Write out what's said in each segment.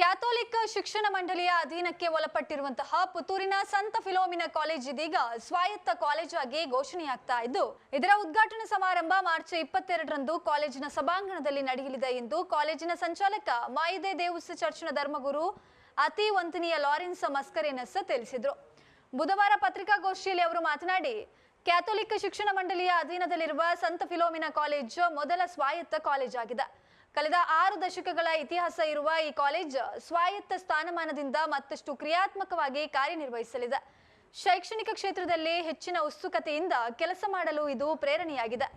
Catholic ಶಿಕ್ಷಣ ಮಂಡಳಿಯ ಅಧೀನಕ್ಕೆ ಒಳಪಟ್ಟಿರುವಂತಹ ಪುತ್ತೂರಿನ ಸಂತ ಫಿಲೋಮಿನ ಕಾಲೇಜ್ ಇದೀಗ ಸ್ವಾಯತ್ತ ಕಾಲೇಜಾಗಿ ಘೋಷಣೆಯಾಗ್ತಾ ಇದ್ದು, ಇದರ ಉದ್ಘಾಟನಾ ಸಮಾರಂಭ ಮಾರ್ಚ್ ಇಪ್ಪತ್ತೆರಡರಂದು ಕಾಲೇಜಿನ ಸಭಾಂಗಣದಲ್ಲಿ ನಡೆಯಲಿದೆ ಎಂದು ಕಾಲೇಜಿನ ಸಂಚಾಲಕ ಮಾಯಿದೆ ದೇವುಸ್ ಚರ್ಚ್ನ ಧರ್ಮಗುರು ಅತಿ ವಂತನೀಯ ಲಾರೆನ್ಸ್ ಮಸ್ಕರೇನಸ್ ತಿಳಿಸಿದರು. ಬುಧವಾರ ಪತ್ರಿಕಾಗೋಷ್ಠಿಯಲ್ಲಿ ಅವರು ಮಾತನಾಡಿ, ಕ್ಯಾಥೋಲಿಕ್ ಶಿಕ್ಷಣ ಮಂಡಳಿಯ ಅಧೀನದಲ್ಲಿರುವ ಸಂತ ಫಿಲೋಮಿನ ಕಾಲೇಜ್ ಮೊದಲ ಸ್ವಾಯತ್ತ ಕಾಲೇಜ್ ಆಗಿದೆ ಕಳೆದ ಆರು ದಶಕಗಳ ಇತಿಹಾಸ ಇರುವ ಈ ಕಾಲೇಜ್ ಸ್ವಾಯತ್ತ ಸ್ಥಾನಮಾನದಿಂದ ಮತ್ತಷ್ಟು ಕ್ರಿಯಾತ್ಮಕವಾಗಿ ಕಾರ್ಯನಿರ್ವಹಿಸಲಿದೆ. ಶೈಕ್ಷಣಿಕ ಕ್ಷೇತ್ರದಲ್ಲಿ ಹೆಚ್ಚಿನ ಉತ್ಸುಕತೆಯಿಂದ ಕೆಲಸ ಮಾಡಲು ಇದು ಪ್ರೇರಣೆಯಾಗಿದೆ.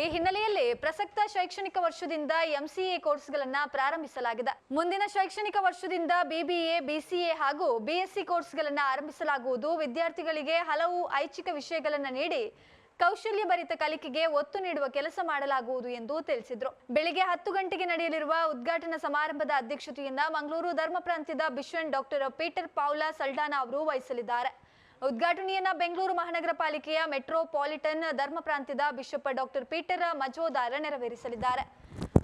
ಈ ಹಿನ್ನೆಲೆಯಲ್ಲಿ ಪ್ರಸಕ್ತ ಶೈಕ್ಷಣಿಕ ವರ್ಷದಿಂದ ಎಂಸಿಎ ಕೋರ್ಸ್ಗಳನ್ನು ಪ್ರಾರಂಭಿಸಲಾಗಿದೆ. ಮುಂದಿನ ಶೈಕ್ಷಣಿಕ ವರ್ಷದಿಂದ ಬಿಬಿಎ ಬಿಸಿಎ ಹಾಗೂ ಬಿಎಸ್ಸಿ ಕೋರ್ಸ್ಗಳನ್ನು ಆರಂಭಿಸಲಾಗುವುದು. ವಿದ್ಯಾರ್ಥಿಗಳಿಗೆ ಹಲವು ಐಚ್ಛಿಕ ವಿಷಯಗಳನ್ನು ನೀಡಿ ಕೌಶಲ್ಯ ಭರಿತ ಕಲಿಕೆಗೆ ಒತ್ತು ನೀಡುವ ಕೆಲಸ ಮಾಡಲಾಗುವುದು ಎಂದು ತಿಳಿಸಿದರು. ಬೆಳಿಗ್ಗೆ ಹತ್ತು ಗಂಟೆಗೆ ನಡೆಯಲಿರುವ ಉದ್ಘಾಟನಾ ಸಮಾರಂಭದ ಅಧ್ಯಕ್ಷತೆಯನ್ನ ಮಂಗಳೂರು ಧರ್ಮ ಪ್ರಾಂತ್ಯದ ಬಿಷನ್ ಡಾಕ್ಟರ್ ಪೀಟರ್ ಪೌಲಾ ಸಲ್ಡಾನಾ ಅವರು ವಹಿಸಲಿದ್ದಾರೆ. ಉದ್ಘಾಟನೆಯನ್ನ ಬೆಂಗಳೂರು ಮಹಾನಗರ ಪಾಲಿಕೆಯ ಮೆಟ್ರೋಪಾಲಿಟನ್ ಧರ್ಮ ಪ್ರಾಂತ್ಯದ ಬಿಷಪ್ ಡಾಕ್ಟರ್ ಪೀಟರ್ ಮಜೋದಾರ ನೆರವೇರಿಸಲಿದ್ದಾರೆ.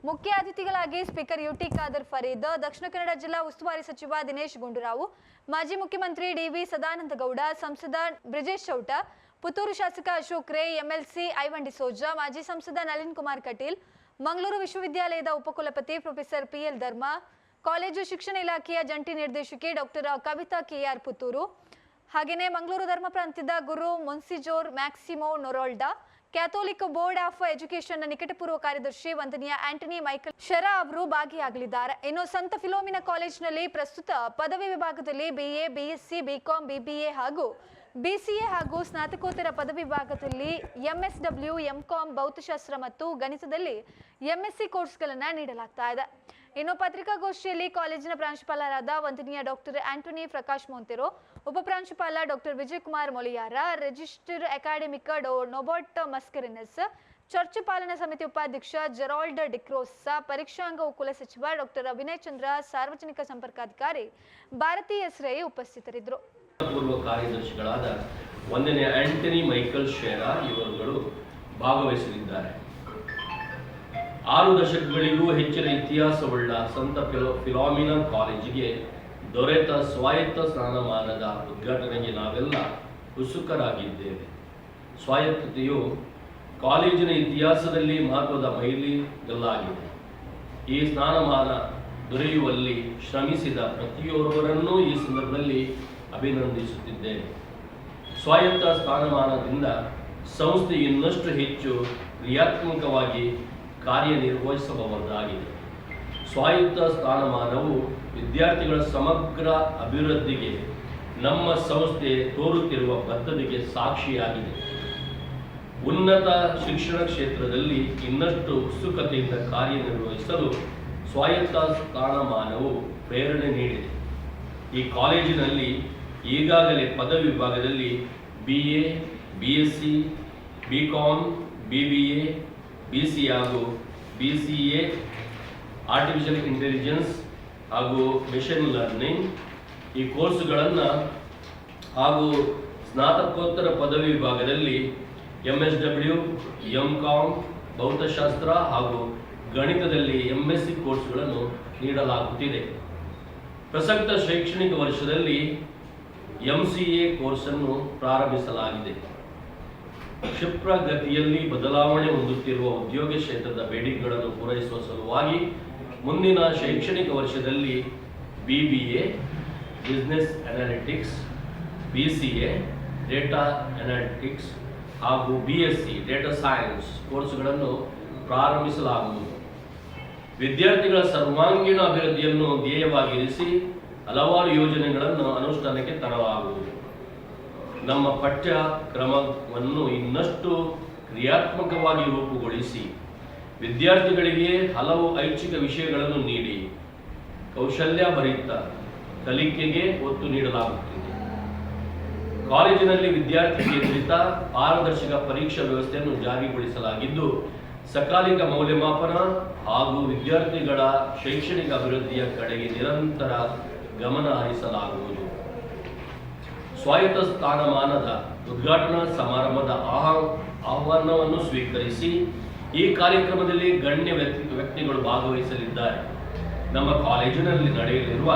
ಮುಖ್ಯ ಅತಿಥಿಗಳಾಗಿ ಸ್ಪೀಕರ್ ಯುಟಿ ಖಾದರ್ ಫರೀದ್, ದಕ್ಷಿಣ ಕನ್ನಡ ಜಿಲ್ಲಾ ಉಸ್ತುವಾರಿ ಸಚಿವ ದಿನೇಶ್ ಗುಂಡೂರಾವ್, ಮಾಜಿ ಮುಖ್ಯಮಂತ್ರಿ ಡಿವಿ ಸದಾನಂದಗೌಡ ಸಂಸದ ಬ್ರಿಜೇಶ್ ಚೌಟ ಪುತ್ತೂರು ಶಾಸಕ ಅಶೋಕ್ ರೇ, ಎಂಎಲ್ಸಿ ಐವಂಡಿ ಸೋಜಾ, ಮಾಜಿ ಸಂಸದ ನಳಿನ್ ಕುಮಾರ್ ಕಟೀಲ್, ಮಂಗಳೂರು ವಿಶ್ವವಿದ್ಯಾಲಯದ ಉಪಕುಲಪತಿ ಪ್ರೊಫೆಸರ್ ಪಿಎಲ್ ಧರ್ಮ, ಕಾಲೇಜು ಶಿಕ್ಷಣ ಇಲಾಖೆಯ ಜಂಟಿ ನಿರ್ದೇಶಕಿ ಡಾಕ್ಟರ್ ಕವಿತಾ ಕೆಆರ್ ಪುತ್ತೂರು. ಹಾಗೆಯೇ ಮಂಗಳೂರು ಧರ್ಮ ಪ್ರಾಂತ್ಯದ ಗುರು ಮೊನ್ಸಿಜೋರ್ ಮ್ಯಾಕ್ಸಿಮೋ ನೊರೋಲ್ಡಾ, ಕ್ಯಾಥೋಲಿಕ್ ಬೋರ್ಡ್ ಆಫ್ ಎಜುಕೇಶನ್ ನಿಕಟಪೂರ್ವ ಕಾರ್ಯದರ್ಶಿ ವಂದನೀಯ ಆಂಟನಿ ಮೈಕಲ್ ಶೆರಾ ಅವರು ಭಾಗಿಯಾಗಲಿದ್ದಾರೆ. ಇನ್ನು ಸಂತ ಫಿಲೋಮಿನಾ ಕಾಲೇಜಿನಲ್ಲಿ ಪ್ರಸ್ತುತ ಪದವಿ ವಿಭಾಗದಲ್ಲಿ ಬಿಎ ಬಿಎಸ್ಸಿ ಬಿಕಾಂ ಬಿಬಿಎ ಹಾಗೂ ಬಿಸಿಎ ಹಾಗೂ ಸ್ನಾತಕೋತ್ತರ ಪದವಿ ವಿಭಾಗದಲ್ಲಿ ಎಂ ಕಾಮ್ ಭೌತಶಾಸ್ತ್ರ ಮತ್ತು ಗಣಿತದಲ್ಲಿ ಎಂಎಸ್ಸಿ ಕೋರ್ಸ್ಗಳನ್ನು ನೀಡಲಾಗ್ತಾ ಇದೆ. ಇನ್ನು ಪತ್ರಿಕಾಗೋಷ್ಠಿಯಲ್ಲಿ ಕಾಲೇಜಿನ ಪ್ರಾಂಶುಪಾಲರಾದ ವಂದನೀಯ ಡಾಕ್ಟರ್ ಆಂಟೋನಿ ಪ್ರಕಾಶ್ ಮೊಂತೆರೋ ಉಪಪ್ರಾಂಶುಪಾಲ ಡಾಕ್ಟರ್ ವಿಜಯಕುಮಾರ್ ಮೊಲಿಯಾರ ರಿಜಿಸ್ಟರ್ ಅಕಾಡೆಮಿಕ್ ಡೋ ನೊಬೋಟ್ ಮಸ್ಕರಿನಸ್, ಚರ್ಚ್ ಪಾಲನಾ ಸಮಿತಿ ಉಪಾಧ್ಯಕ್ಷ ಜೆರಾಲ್ಡ್ ಡಿಕ್ರೋಸ್, ಪರೀಕ್ಷಾಂಗ ಕುಲಸಚಿವ ಡಾಕ್ಟರ್ ವಿನಯ್ ಚಂದ್ರ, ಸಾರ್ವಜನಿಕ ಸಂಪರ್ಕಾಧಿಕಾರಿ ಭಾರತಿ ಎಸ್ರೈ ಉಪಸ್ಥಿತರಿದ್ದರು. ಪೂರ್ವ ಕಾರ್ಯದರ್ಶಿಗಳಾದ ಒಂದನೇ ಆಂಟನಿ ಮೈಕಲ್ ಶೇರಾ ಇವರುಗಳು ಭಾಗವಹಿಸಲಿದ್ದಾರೆ. ಆರು ದಶಕಗಳಿಗೂ ಹೆಚ್ಚಿನ ಇತಿಹಾಸವುಳ್ಳ ಸಂತ ಫಿಲೋ, ಫಿಲಾಮಿನಾ ಕಾಲೇಜಿಗೆ ದೊರೆತ ಸ್ವಾಯತ್ತ ಸ್ಥಾನಮಾನದ ಉದ್ಘಾಟನೆಗೆ ನಾವೆಲ್ಲ ಉತ್ಸುಕರಾಗಿದ್ದೇವೆ. ಸ್ವಾಯತ್ತತೆಯು ಕಾಲೇಜಿನ ಇತಿಹಾಸದಲ್ಲಿ ಮಹತ್ವದ ಮೈಲಿಗಲ್ಲಾಗಿದೆ. ಈ ಸ್ನಾನಮಾನ ದೊರೆಯುವಲ್ಲಿ ಶ್ರಮಿಸಿದ ಪ್ರತಿಯೊಬ್ಬರನ್ನೂ ಈ ಸಂದರ್ಭದಲ್ಲಿ ಅಭಿನಂದಿಸುತ್ತಿದ್ದೇನೆ. ಸ್ವಾಯತ್ತ ಸ್ಥಾನಮಾನದಿಂದ ಸಂಸ್ಥೆ ಇನ್ನಷ್ಟು ಹೆಚ್ಚು ಕ್ರಿಯಾತ್ಮಕವಾಗಿ ಕಾರ್ಯನಿರ್ವಹಿಸಬಹುದಾಗಿದೆ. ಸ್ವಾಯತ್ತ ಸ್ಥಾನಮಾನವು ವಿದ್ಯಾರ್ಥಿಗಳ ಸಮಗ್ರ ಅಭಿವೃದ್ಧಿಗೆ ನಮ್ಮ ಸಂಸ್ಥೆ ತೋರುತ್ತಿರುವ ಬದ್ಧತೆಗೆ ಸಾಕ್ಷಿಯಾಗಿದೆ. ಉನ್ನತ ಶಿಕ್ಷಣ ಕ್ಷೇತ್ರದಲ್ಲಿ ಇನ್ನಷ್ಟು ಉತ್ಸುಕತೆಯಿಂದ ಕಾರ್ಯನಿರ್ವಹಿಸಲು ಸ್ವಾಯತ್ತ ಸ್ಥಾನಮಾನವು ಪ್ರೇರಣೆ ನೀಡಿದೆ. ಈ ಕಾಲೇಜಿನಲ್ಲಿ ಈಗಾಗಲೇ ಪದವಿ ವಿಭಾಗದಲ್ಲಿ B A B S C B com B B A B C ಹಾಗೂ B C A artificial intelligence ಹಾಗೂ ಮಿಷನ್ ಲರ್ನಿಂಗ್ ಈ ಕೋರ್ಸುಗಳನ್ನು ಹಾಗೂ ಸ್ನಾತಕೋತ್ತರ ಪದವಿ ವಿಭಾಗದಲ್ಲಿ M S W M com ಭೌತಶಾಸ್ತ್ರ ಹಾಗೂ ಗಣಿತದಲ್ಲಿ ಎಂ ಎಸ್ ಸಿ ಕೋರ್ಸ್ಗಳನ್ನು ನೀಡಲಾಗುತ್ತಿದೆ. ಪ್ರಸಕ್ತ ಶೈಕ್ಷಣಿಕ ವರ್ಷದಲ್ಲಿ ಎಂ ಸಿ ಎ ಕೋರ್ಸನ್ನು ಪ್ರಾರಂಭಿಸಲಾಗಿದೆ. ಕ್ಷಿಪ್ರಗತಿಯಲ್ಲಿ ಬದಲಾವಣೆ ಹೊಂದುತ್ತಿರುವ ಉದ್ಯೋಗ ಕ್ಷೇತ್ರದ ಬೇಡಿಕೆಗಳನ್ನು ಪೂರೈಸುವ ಸಲುವಾಗಿ ಮುಂದಿನ ಶೈಕ್ಷಣಿಕ ವರ್ಷದಲ್ಲಿ B B A business analytics B C A data analytics ಹಾಗೂ B S C data science ಕೋರ್ಸ್ಗಳನ್ನು ಪ್ರಾರಂಭಿಸಲಾಗುವುದು. ವಿದ್ಯಾರ್ಥಿಗಳ ಸರ್ವಾಂಗೀಣ ಅಭಿವೃದ್ಧಿಯನ್ನು ಧ್ಯೇಯವಾಗಿರಿಸಿ ಹಲವಾರು ಯೋಜನೆಗಳನ್ನು ಅನುಷ್ಠಾನಕ್ಕೆ ತರಲಾಗುವುದು. ನಮ್ಮ ಪಠ್ಯಕ್ರಮವನ್ನು ಇನ್ನಷ್ಟು ಕ್ರಿಯಾತ್ಮಕವಾಗಿ ರೂಪುಗೊಳಿಸಿ ವಿದ್ಯಾರ್ಥಿಗಳಿಗೆ ಹಲವು ಐಚ್ಛಿಕ ವಿಷಯಗಳನ್ನು ನೀಡಿ ಕೌಶಲ್ಯ ಭರಿತ ಕಲಿಕೆಗೆ ಒತ್ತು ನೀಡಲಾಗುತ್ತಿದೆ. ಕಾಲೇಜಿನಲ್ಲಿ ವಿದ್ಯಾರ್ಥಿ ಕೇಂದ್ರಿತ ಪಾರದರ್ಶಕ ಪರೀಕ್ಷಾ ವ್ಯವಸ್ಥೆಯನ್ನು ಜಾರಿಗೊಳಿಸಲಾಗಿದ್ದು, ಸಕಾಲಿಕ ಮೌಲ್ಯಮಾಪನ ಹಾಗೂ ವಿದ್ಯಾರ್ಥಿಗಳ ಶೈಕ್ಷಣಿಕ ಅಭಿವೃದ್ಧಿಯ ಕಡೆಗೆ ನಿರಂತರ ಗಮನ ಹರಿಸಲಾಗುವುದು. ಸ್ವಾಯತ್ತ ಸ್ಥಾನಮಾನದ ಉದ್ಘಾಟನಾ ಸಮಾರಂಭದ ಆಹ್ವಾ- ಆಹ್ವಾನವನ್ನು ಸ್ವೀಕರಿಸಿ ಈ ಕಾರ್ಯಕ್ರಮದಲ್ಲಿ ಗಣ್ಯ ವ್ಯಕ್ತಿ, ವ್ಯಕ್ತಿಗಳು ಭಾಗವಹಿಸಲಿದ್ದಾರೆ. ನಮ್ಮ ಕಾಲೇಜಿನಲ್ಲಿ ನಡೆಯಲಿರುವ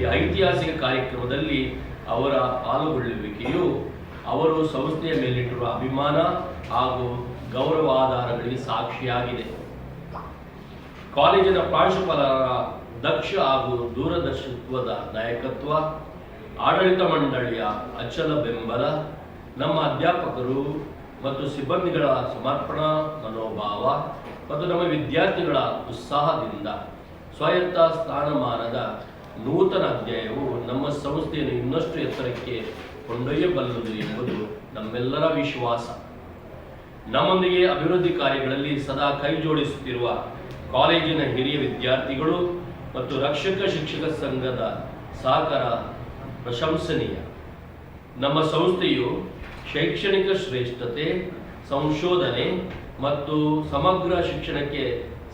ಈ ಐತಿಹಾಸಿಕ ಕಾರ್ಯಕ್ರಮದಲ್ಲಿ ಅವರ ಪಾಲ್ಗೊಳ್ಳುವಿಕೆಯು ಅವರು ಸಂಸ್ಥೆಯ ಮೇಲಿಟ್ಟಿರುವ ಅಭಿಮಾನ ಹಾಗೂ ಗೌರವಾಧಾರಗಳಿಗೆ ಸಾಕ್ಷಿಯಾಗಿದೆ. ಕಾಲೇಜಿನ ಪ್ರಾಂಶುಪಾಲರ ದಕ್ಷ ಹಾಗೂ ದೂರದರ್ಶಿತ್ವದ ನಾಯಕತ್ವ, ಆಡಳಿತ ಮಂಡಳಿಯ ಅಚಲ ಬೆಂಬಲ, ನಮ್ಮ ಅಧ್ಯಾಪಕರು ಮತ್ತು ಸಿಬ್ಬಂದಿಗಳ ಸಮರ್ಪಣಾ ಮನೋಭಾವ ಮತ್ತು ನಮ್ಮ ವಿದ್ಯಾರ್ಥಿಗಳ ಉತ್ಸಾಹದಿಂದ ಸ್ವಾಯತ್ತ ಸ್ಥಾನಮಾನದ ನೂತನ ಅಧ್ಯಾಯವು ನಮ್ಮ ಸಂಸ್ಥೆಯನ್ನು ಇನ್ನಷ್ಟು ಎತ್ತರಕ್ಕೆ ಕೊಂಡೊಯ್ಯಬಲ್ಲದು ಎಂಬುದು ನಮ್ಮೆಲ್ಲರ ವಿಶ್ವಾಸ. ನಮ್ಮೊಂದಿಗೆ ಅಭಿವೃದ್ಧಿ ಕಾರ್ಯಗಳಲ್ಲಿ ಸದಾ ಕೈ ಜೋಡಿಸುತ್ತಿರುವ ಕಾಲೇಜಿನ ಹಿರಿಯ ವಿದ್ಯಾರ್ಥಿಗಳು ಮತ್ತು ರಕ್ಷಕ ಶಿಕ್ಷಕ ಸಂಘದ ಸಹಕಾರ ಪ್ರಶಂಸನೀಯ. ನಮ್ಮ ಸಂಸ್ಥೆಯು ಶೈಕ್ಷಣಿಕ ಶ್ರೇಷ್ಠತೆ, ಸಂಶೋಧನೆ ಮತ್ತು ಸಮಗ್ರ ಶಿಕ್ಷಣಕ್ಕೆ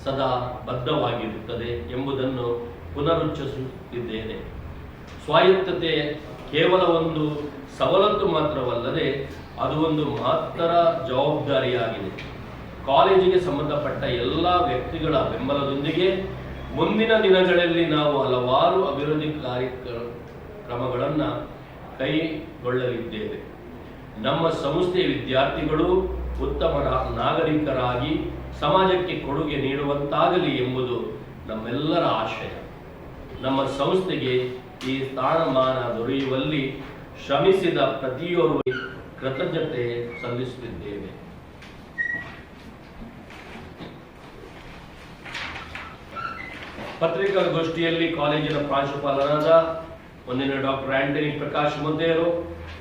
ಸದಾ ಬದ್ಧವಾಗಿರುತ್ತದೆ ಎಂಬುದನ್ನು ಪುನರುಚ್ಚರಿಸುತ್ತಿದ್ದೇನೆ. ಸ್ವಾಯತ್ತತೆ ಕೇವಲ ಒಂದು ಸವಲತ್ತು ಮಾತ್ರವಲ್ಲದೆ ಅದು ಒಂದು ಮಹತ್ತರ ಜವಾಬ್ದಾರಿಯಾಗಿದೆ. ಕಾಲೇಜಿಗೆ ಸಂಬಂಧಪಟ್ಟ ಎಲ್ಲ ವ್ಯಕ್ತಿಗಳ ಬೆಂಬಲದೊಂದಿಗೆ ಮುಂದಿನ ದಿನಗಳಲ್ಲಿ ನಾವು ಹಲವಾರು ಅಭಿವೃದ್ಧಿ ಕಾರ್ಯಕ್ರಮಗಳನ್ನು ಕೈಗೊಳ್ಳಲಿದ್ದೇವೆ. ನಮ್ಮ ಸಂಸ್ಥೆಯ ವಿದ್ಯಾರ್ಥಿಗಳು ಉತ್ತಮ ನಾಗರಿಕರಾಗಿ ಸಮಾಜಕ್ಕೆ ಕೊಡುಗೆ ನೀಡುವಂತಾಗಲಿ ಎಂಬುದು ನಮ್ಮೆಲ್ಲರ ಆಶಯ. ನಮ್ಮ ಸಂಸ್ಥೆಗೆ ಈ ಸ್ಥಾನಮಾನ ದೊರೆಯುವಲ್ಲಿ ಶ್ರಮಿಸಿದ ಪ್ರತಿಯೊಬ್ಬರಿಗೆ ಕೃತಜ್ಞತೆ ಸಲ್ಲಿಸುತ್ತಿದ್ದೇವೆ. ಪತ್ರಿಕಾಗೋಷ್ಠಿಯಲ್ಲಿ ಕಾಲೇಜಿನ ಪ್ರಾಂಶುಪಾಲರಾದ ಒಂದಿನ ಡಾಕ್ಟರ್ ಆಂಟನಿ ಪ್ರಕಾಶ್ ಮುದ್ದೇರು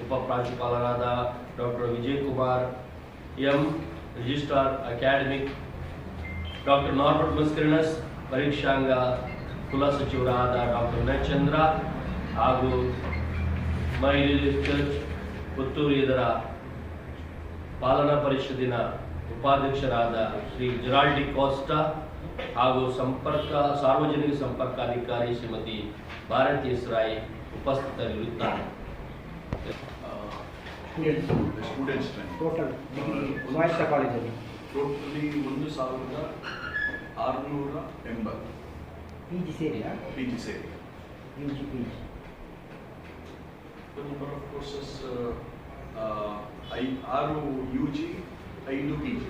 ಉಪ ಪ್ರಾಂಶುಪಾಲರಾದ doctor Vijay Kumar, M registrar academic doctor Norbert Mascarenhas ಪರೀಕ್ಷಾಂಗ ಕುಲಸಚಿವರಾದ ಡಾಕ್ಟರ್ ನಚಂದ್ರ ಹಾಗೂ ಮೈಲಿ ಚರ್ಚ್ ಪುತ್ತೂರು ಇದರ ಪಾಲನಾ ಪರಿಷತ್ತಿನ ಉಪಾಧ್ಯಕ್ಷರಾದ ಶ್ರೀ ಜಿರಾಲ್ಡಿ ಕೋಸ್ಟಾ ಹಾಗೂ ಸಂಪರ್ಕ ಸಾರ್ವಜನಿಕ ಸಂಪರ್ಕಾಧಿಕಾರಿ ಶ್ರೀಮತಿ ಭಾರತಿ ರಾಯ್ ಉಪಸ್ಥಿತರಿರುತ್ತಾರೆ. ಟೋಟಲ್ ಒಂದು ಸಾವಿರದ ಆರುನೂರ ಎಂಬತ್ತು. ಪಿ ಜಿ ಸೇರಿಯಾ ಪಿ ಜಿ ಸೇರಿ. U G P G number of courses I ಆರು ಯು ಜಿ ಐದು ಪಿ ಜಿ